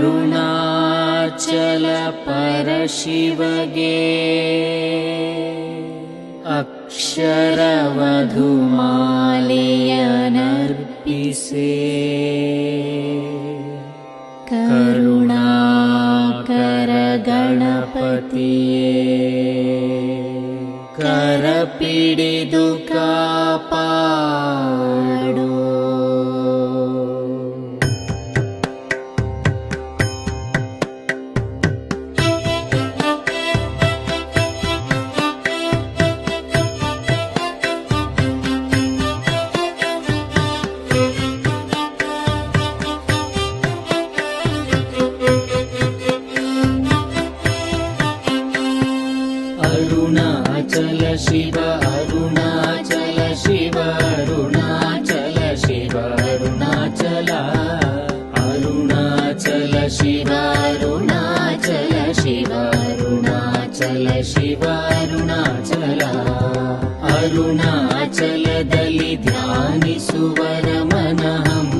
करुणाचल परशिवगे अक्षरवधुमालियनर्पिषे करुणा करपीडिदुकापा। शिवारुणाचल शिवारुणाचल शिवारुणाचल। अरुणाचल दलित्राणि सुवरमनहम्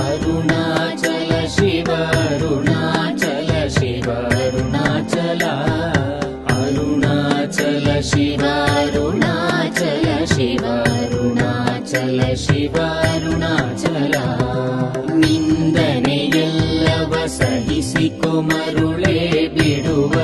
ಅರುಣಾಚಲ ಶಿವ ಅರುಣಾಚಲ ಶಿವ ಅರುಣಾಚಲ ಶಿವ ಅರುಣಾಚಲ ನಿಂದನೆಯೆಲ್ಲವ ಸಹಿಸಿಕೊ ಮರುಳೇ ಬಿಡುವ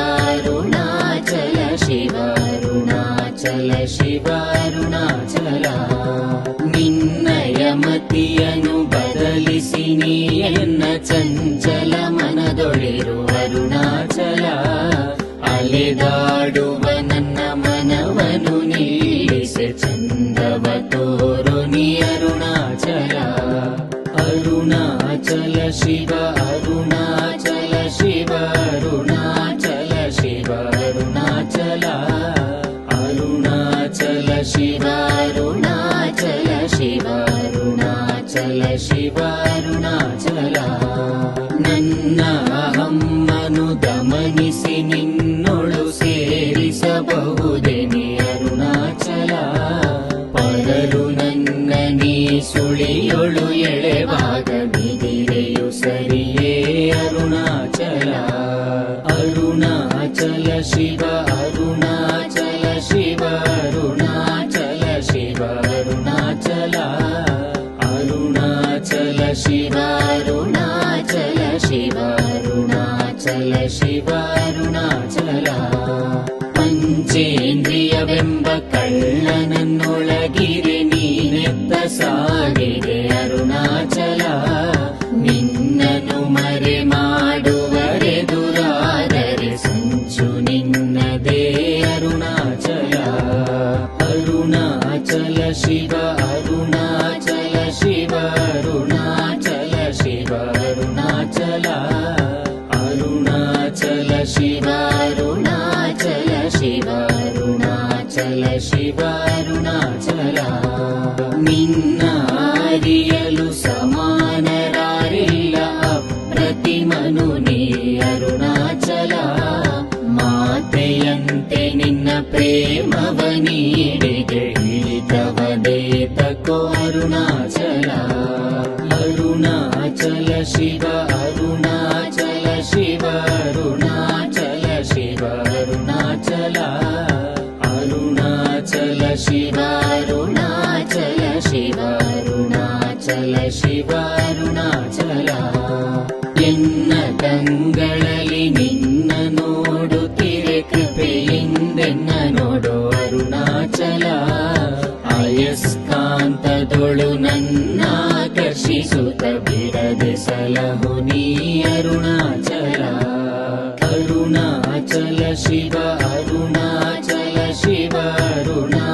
ಶಿವ ಅರುಣಾಚಲ ಶಿವ ಅರುಣಾಚಲ ಶಿವ ಅರುಣಾಚಲ ನಿನ್ನಯ ಮತಿಯನ್ನು ಬದಲಿಸಿ ನೀಯನ್ನ ಚಂಚಲ ಮನದೊಳಿರು ಅರುಣಾಚಲ ಅಲೆದಾಡುವ ನನ್ನ ಮನವನು ನಿಲ್ಲಿಸೆ ಚಂದವ ತೋರು ನೀ ಅರುಣಾಚಲ ಅರುಣಾಚಲ ಶಿವ ಅರುಣಾಚಲ ಶಿವ ಅರುಣಾಚಲ ಅರುಣಾಚಲ ಶಿವ ಅರುಣಾಚಲ ಶಿವ ಅರುಣಾಚಲ ಶಿವ ಅರುಣಾಚಲ ನನ್ನ ಅಹಮ್ಮನು ದಮನಿಸಿ ನಿನ್ನೊಳು ಸೇರಿಸಬಹುದೇ ನೀ ಅರುಣಾಚಲ ಪರರು ನನ್ನ ನೀ ಸುಳಿಯೊಳು ಎಳೆವಾಗ ಬಿದಿರೆಯು ಸರಿಯೇ ಅರುಣಾಚಲ ಅರುಣಾಚಲ ಶಿವ ಅರುಣಾಚಲ ಶಿವ ಅರುಣಾಚಲ ಅರುಣಾಚಲ ಶಿವ ಅರುಣಾಚಲ ಪಂಚೇಂದ್ರಿಯವೆಂಬ ಕಳ್ಳನನ್ನೊಳಗಿರೆ ನೀನೆತ್ತ ಸಾಗಿದೆ ಅರುಣಾಚಲ ನಿನ್ನನು ಮರೆ ಮಾಡುವರೆದುರಾದರೆ ಸಂಚು ನಿನ್ನದೇ ಅರುಣಾಚಲ ಅರುಣಾಚಲ ಶಿವ ಅರುಣಾಚಲ ಶಿವ ಅರುಣಾಚಲ ನಿನ್ನ ಅರಿಯಲು ಸಮಾನರಾರಿಲ್ಲ ಅಪ್ರತಿಮನು ನೀ ಅರುಣಾಚಲ ಮಾತೆಯಂತೆ ನಿನ್ನ ಪ್ರೇಮವ ನೀಡಿಗೆ ಹಿಡಿತವದೇ ತಕೋ ಅರುಣಾಚಲ ಅರುಣಾಚಲ ಶಿವ ಅರುಣಾಚಲ ಶಿವ ಎನ್ನ ಕಂಗಳಲ್ಲಿ ನಿನ್ನ ನೋಡುತ್ತಿರೆ ಕೃಪೆಯಿಂದೆನ್ನ ನೋಡು ಅರುಣಾಚಲ ಅಯಸ್ಕಾಂತದೊಳು ನನ್ನ ಆಕರ್ಷಿಸುತ್ತ ಬಿಡದೆ ಸಲಹು ನೀ ಅರುಣಾಚಲ ಅರುಣಾಚಲ ಶಿವ ಅರುಣಾಚಲ ಶಿವ ಅರುಣಾ